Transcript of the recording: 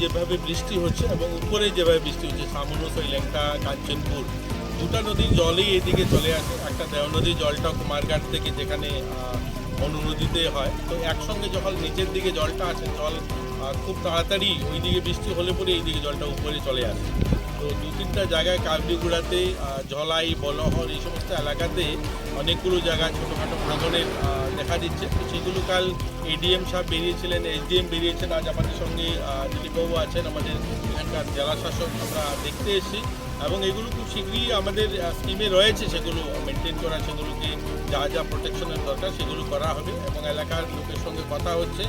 যেভাবে বৃষ্টি হচ্ছে এবং উপরে যেভাবে বৃষ্টি হচ্ছে সামুনো লেঙ্কা কাঞ্চনপুর, দুটা নদীর জলই এদিকে চলে আসে। একটা দেও নদীর জলটা কুমারঘাট থেকে যেখানে অনুনদীতে হয়। তো একসঙ্গে যখন নিচের দিকে জলটা আসে, জল খুব তাড়াতাড়ি ওই দিকে বৃষ্টি হলে পরে এই দিকে জলটা উপরে চলে আসে। দু তিনটা জায়গায় কাবলিগুড়াতে ঝলাই বলহর এই সমস্ত এলাকাতে অনেকগুলো জায়গায় ছোটোখাটো ভাঙনের দেখা দিচ্ছে। তো সেগুলো কাল এডিএম সাহেব বেরিয়েছিলেন এসডিএম বেরিয়েছেন। আজ আমাদের সঙ্গে দিলীপবাবু আছেন, আমাদের এখানকার জেলা শাসক। আমরা দেখতে এসেছি এবং এগুলো খুব শীঘ্রই আমাদের স্কিমে রয়েছে। সেগুলো মেনটেন করা, সেগুলোকে যা যা প্রোটেকশনের দরকার, সেগুলো করা হবে এবং এলাকার লোকের সঙ্গে কথা হচ্ছে।